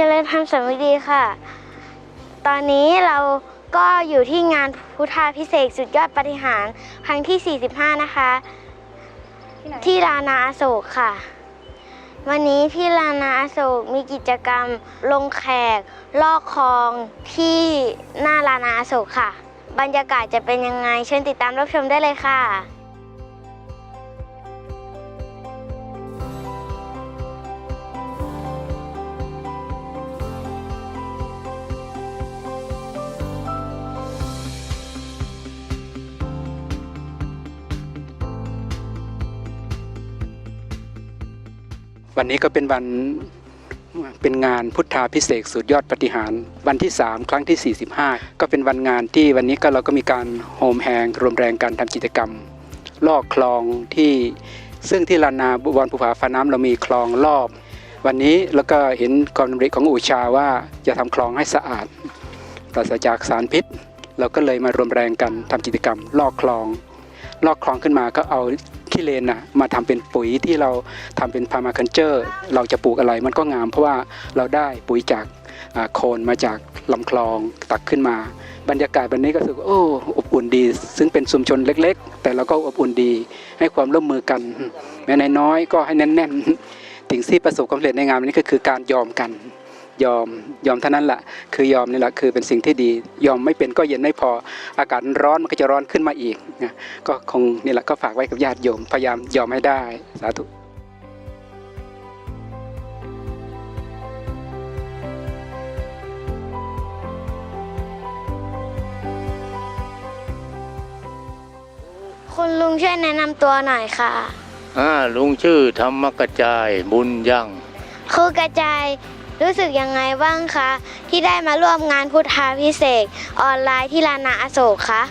เจริญธรรมสำนึกดีค่ะ ตอนนี้เราก็อยู่ที่งานพุทธาพิเศษสุดยอดปฏิหารครั้งที่ 45 นะคะ ที่ลานาอโศกค่ะ วันนี้ที่ลานาอโศกมีกิจกรรมลงแขก ลอกคลองที่หน้าลานาอโศกค่ะ บรรยากาศจะเป็นยังไง เชิญติดตามรับชมได้เลยค่ะ วันนี้ก็เป็นวันเป็นงานพุทธาพิเศษสุดยอดปฏิหาร วันที่ 3 ครั้งที่ 45 ก็เป็นวันงานที่วันนี้ก็เราก็มีการโฮมแฮงรวมแรงการทำกิจกรรม ลอกคลองที่ซึ่งที่ลานาบุวรภูผาฟ้าน้ำเรามีคลองรอบ วันนี้แล้วก็เห็นความริของอูชาว่าจะทำคลองให้สะอาดปราศจากสารพิษ เราก็เลยมารวมแรงกันทำกิจกรรม ลอกคลอง ลอกคลองขึ้นมาก็เอา ขี้เลนนะมาทำเป็นปุ๋ยที่เราทำเป็นพามาคันเจอร์เราจะปลูกอะไรมันก็งาม เพราะว่าเราได้ปุ๋ยจากโคนมาจากลำคลองตักขึ้นมา บรรยากาศวันนี้ก็รู้สึกโอ้อบอุ่นดี ซึ่งเป็นชุมชนเล็ก ๆ แต่เราก็อบอุ่นดี ให้ความร่วมมือกัน แม้น้อยก็ให้แน่นๆสิ่งที่ประสบความสำเร็จในงานนี้ก็คือการยอมกัน ยอมยอมเท่านั้นแหละคือยอมนี่แหละคือเป็นสิ่งที่ดี ยอมไม่เป็นก็เย็นไม่พอ อากาศร้อนมันก็จะร้อนขึ้นมาอีกนะก็คงนี่แหละก็ฝากไว้กับญาติโยมพยายามยอมให้ได้สาธุคุณลุงช่วยแนะนำตัวหน่อยค่ะอ่าลุงชื่อธรรมกระจายบุญยังครูกระจาย รู้สึกยังไงบ้างคะ ที่ได้มาร่วมงานพุทธาพิเศษออนไลน์ที่ลานาอโศกคะ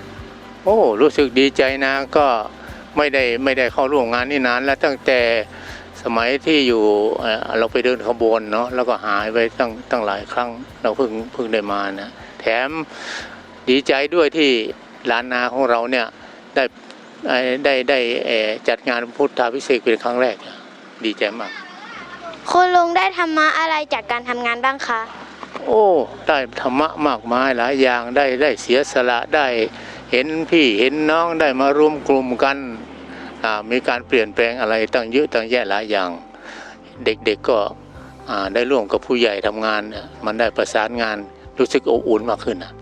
โอ้รู้สึกดีใจนะก็ไม่ได้ไม่ได้เข้าร่วมงานนี่นาน แล้วตั้งแต่สมัยที่อยู่เราไปเดินขบวนเนาะแล้วก็หายไปตั้งตั้งหลายครั้ง เราเพิ่งเพิ่งได้มานะแถมดีใจด้วยที่ลานนาของเราเนี่ยได้ได้ได้จัดงานพุทธาพิเศษเป็นครั้งแรก ดีใจมาก คุณลุงได้ธรรมะอะไรจากการทำงานบ้างคะ โอ้ ได้ธรรมะมากมายหลายอย่างได้ได้เสียสละได้เห็นพี่เห็นน้องได้มารวมกลุ่มกันมีการเปลี่ยนแปลงอะไรตั้งเยอะตั้งแยะหลายอย่าง เด็กๆก็ได้ร่วมกับผู้ใหญ่ทำงานเนี่ยมันได้ประสานงานรู้สึกอบอุ่นมากขึ้นนะ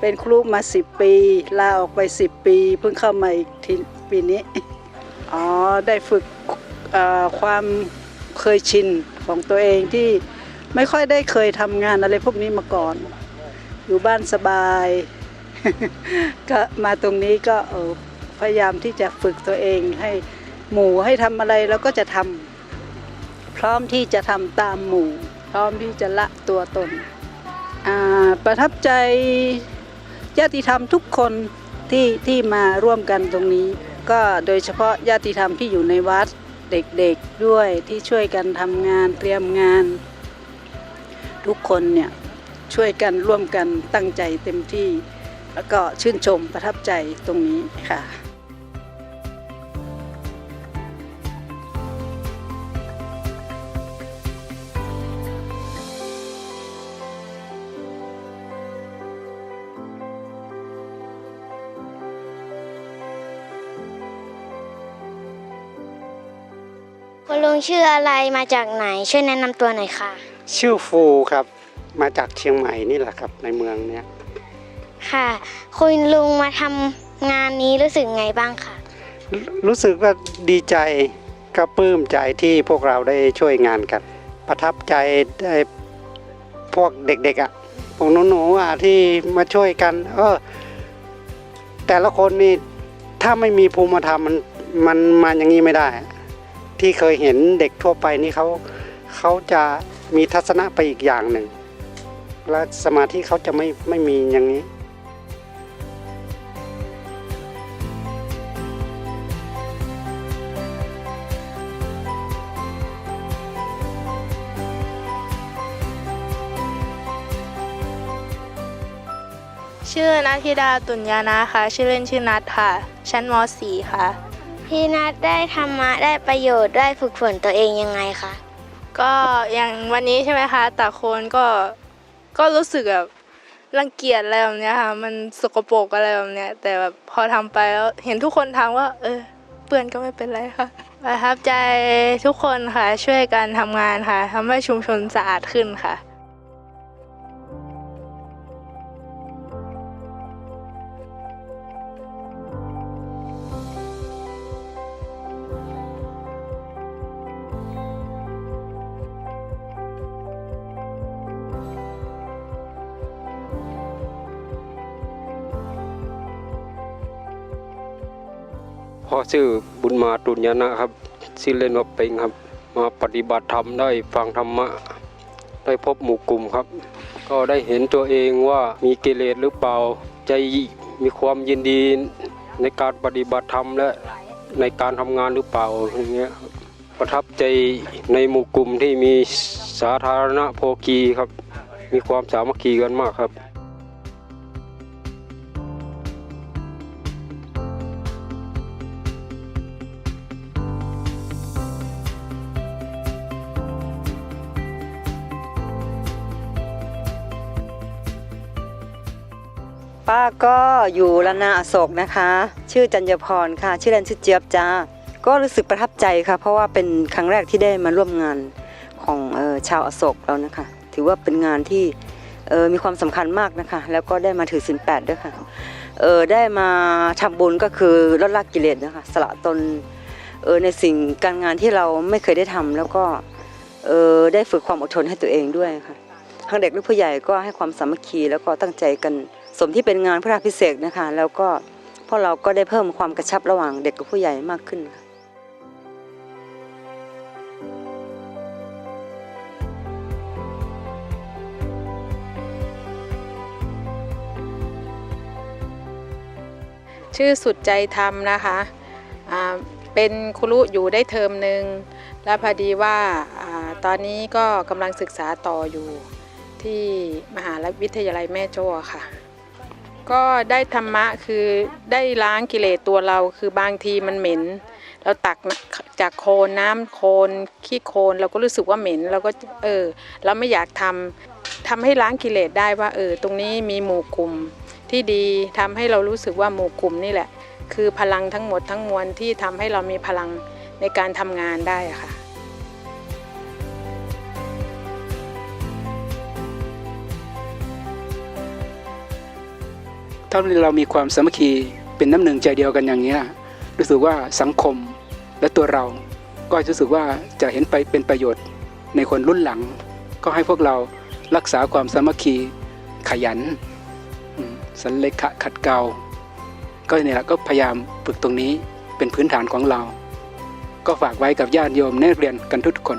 เป็นครูมาสิบปี ลาออกไปสิบปี เพิ่งเข้ามาอีกทีปีนี้ อ๋อ ได้ฝึกความเคยชินของตัวเองที่ไม่ค่อยได้เคยทำงานอะไรพวกนี้มาก่อน อยู่บ้านสบาย ก็มาตรงนี้ก็พยายามที่จะฝึกตัวเองให้หมู่ให้ทำอะไรแล้วก็จะทำพร้อมที่จะทำตามหมู่ พร้อมที่จะละตัวตนประทับใจ ญาติธรรมทุกคนที่ที่มาร่วมกันตรงนี้ ก็โดยเฉพาะญาติธรรมที่อยู่ในวัดเด็กๆด้วยที่ช่วยกันทำงานเตรียมงาน ทุกคนเนี่ยช่วยกันร่วมกันตั้งใจเต็มที่ แล้วก็ชื่นชมประทับใจตรงนี้ค่ะ คุณลุงชื่ออะไรมาจากไหน ช่วยแนะนำตัวหน่อยค่ะ ชื่อฟูครับ มาจากเชียงใหม่นี่แหละครับในเมืองเนี้ยค่ะ คุณลุงมาทำงานนี้รู้สึกไงบ้างคะรรู้สึกว่าดีใจก็ปลื้มใจที่พวกเราได้ช่วยงานกัน ประทับใจได้พวกเด็กๆอะพวกหนูๆอะที่มาช่วยกันเออแต่ละคนนี่ถ้าไม่มีภูมิธรรมมันมันมาอย่างนี้ไม่ได้ ที่เคยเห็นเด็กทั่วไปนี่เขาเขาจะมีทัศนะไปอีกอย่างหนึ่ง และสมาธิเขาจะไม่ไม่มีอย่างนี้ชื่อนัทธิดาตุญญานะคะชื่อเล่นชื่อนัทค่ะ ชั้นม .4 ค่ะ พี่นัทได้ธรรมะได้ประโยชน์ได้ฝึกฝนตัวเองยังไงคะก็อย่างวันนี้ใช่ไหมคะแต่คนก็ก็รู้สึกแบบรังเกียจอะไรแบบเนี้ยค่ะมันสกปรกอะไรแบบเนี้ยแต่แบบพอทำไปแล้วเห็นทุกคนทำว่า เออ เปื้อนก็ไม่เป็นไรค่ะประทับใจทุกคนค่ะช่วยกันทำงานค่ะทำให้ชุมชนสะอาดขึ้นค่ะ พ่อชื่อบุญมาตุญญานะครับชื่อเล่นว่าเป็งครับ มาปฏิบัติธรรมได้ฟังธรรมะ ได้พบหมู่กลุ่มครับ ก็ได้เห็นตัวเองว่ามีกิเลสหรือเปล่าใจมีความยินดีในการปฏิบัติธรรมและในการทำงานหรือเปล่าอย่างเงี้ยประทับใจในหมู่กลุ่มที่มีสาธารณโภคีครับ มีความสามัคคีกันมากครับ ป้าก็อยู่ละนาอโศกนะคะ ชื่อจัญญพรค่ะ ชื่อเล่นชื่อเจี๊ยบจ้าก็รู้สึกประทับใจค่ะ เพราะว่าเป็นครั้งแรกที่ได้มาร่วมงานของออชาวอโศกเรานะคะ ถือว่าเป็นงานที่มีความสำคัญมากนะคะ แล้วก็ได้มาถือศีลแปดด้วยค่ะเออได้มาทำบุญก็คือลดละกิเลสนะคะสละตนเออในสิ่งการงานที่เราไม่เคยได้ทำแล้วก็เออได้ฝึกความอดทนให้ตัวเองด้วยค่ะทั้งเด็กและผู้ใหญ่ก็ให้ความสามัคคีแล้วก็ตั้งใจกัน สมที่เป็นงานพระราพิเศษนะคะ แล้วก็พวกเราก็ได้เพิ่มความกระชับระหว่างเด็กกับผู้ใหญ่มากขึ้นค่ะชื่อสุดใจธรรมนะคะเป็นครูอยู่ได้เทอมหนึ่ง แล้วพอดีว่าอาตอนนี้ก็กำลังศึกษาต่ออยู่ที่มหาวิทยาลัยแม่โจ้ค่ะ ก็ได้ธรรมะคือได้ล้างกิเลสตัวเราคือบางทีมันเหม็น เราตักจากโคลนน้ำโคลนขี้โคลนเราก็รู้สึกว่าเหม็นเราก็เออ เราไม่อยากทำทำให้ล้างกิเลสได้ว่าเออตรงนี้มีหมู่กลุ่มที่ดีทำให้เรารู้สึกว่าหมู่กลุ่มนี่แหละ คือพลังทั้งหมดทั้งมวลที่ทำให้เรามีพลังในการทำงานได้ค่ะ ถ้าเรามีความสามัคคีเป็นน้ำหนึ่งใจเดียวกันอย่างเงี้ยรู้สึกว่าสังคมและตัวเราก็รู้สึกว่าจะเห็นไปเป็นประโยชน์ในคนรุ่นหลัง ก็ให้พวกเรารักษาความสามัคคีขยัน สันเลขะขัดเกลาก็เนี่ยก็พยายามฝึกตรงนี้เป็นพื้นฐานของเรา ก็ฝากไว้กับญาติโยมนักเรียนกันทุกคน